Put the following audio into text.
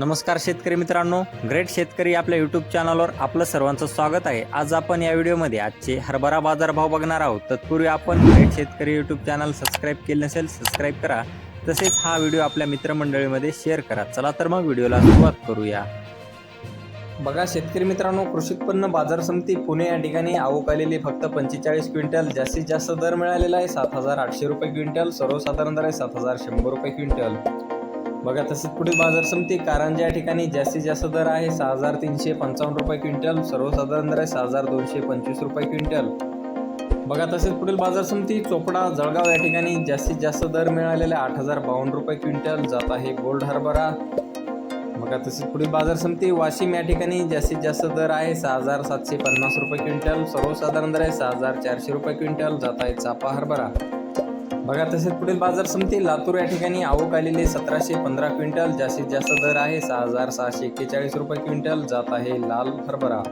नमस्कार शेतकरी मित्रांनो ग्रेट शेतकरी आपल्या यूट्यूब चॅनलवर आपलं सर्वांचं स्वागत आहे. आज आपण या व्हिडिओमध्ये आजचे हरभरा बाजारभाव बघणार आहोत. तत्पूर्वी आपण ग्रेट शेतकरी यूट्यूब चॅनल सबस्क्राईब केले नसेल सबस्क्राईब करा. तसेच हा व्हिडिओ आपल्या मित्रमंडळीमध्ये शेअर करा. चला तर मग व्हिडिओला सुरुवात करूया. बघा शेतकरी मित्रांनो कृषी उत्पन्न बाजार समिती पुणे या ठिकाणी आवक आलेली फक्त पंचेचाळीस क्विंटल जास्तीत जास्त दर मिळालेला आहे. सात हजार आठशे रुपये क्विंटल सर्वसाधारण दर आहे सात हजार शंभर रुपये क्विंटल. बघा तसेच पुढील बाजार समिती कारंजा या ठिकाणी जास्तीत जास्त दर आहे. सहा हजार तीनशे पंचावन्न रुपये क्विंटल. सर्वसाधारण दर आहे सहा हजार दोनशे पंचवीस रुपये क्विंटल. बघा तसेच पुढील बाजार समिती चोपडा जळगाव या ठिकाणी जास्तीत जास्त दर मिळालेले आठ हजार बावन्न रुपये क्विंटल. जात आहे गोल्ड हरभरा. बघा तसेच पुढील बाजार समिती वाशिम या ठिकाणी जास्तीत जास्त दर आहे सहा हजार सातशे पन्नास रुपये क्विंटल. सर्वसाधारण दर आहे सहा हजार चारशे रुपये क्विंटल. जात आहे चापा हरभरा. बघा तसेच पुढील बाजार समिती लातूर या ठिकाणी आवक आलेले सतराशे पंधरा क्विंटल जास्तीत जास्त दर आहे. सहा हजार सहाशे एक्केचाळीस रुपये क्विंटल जात आहे लाल हरभरा.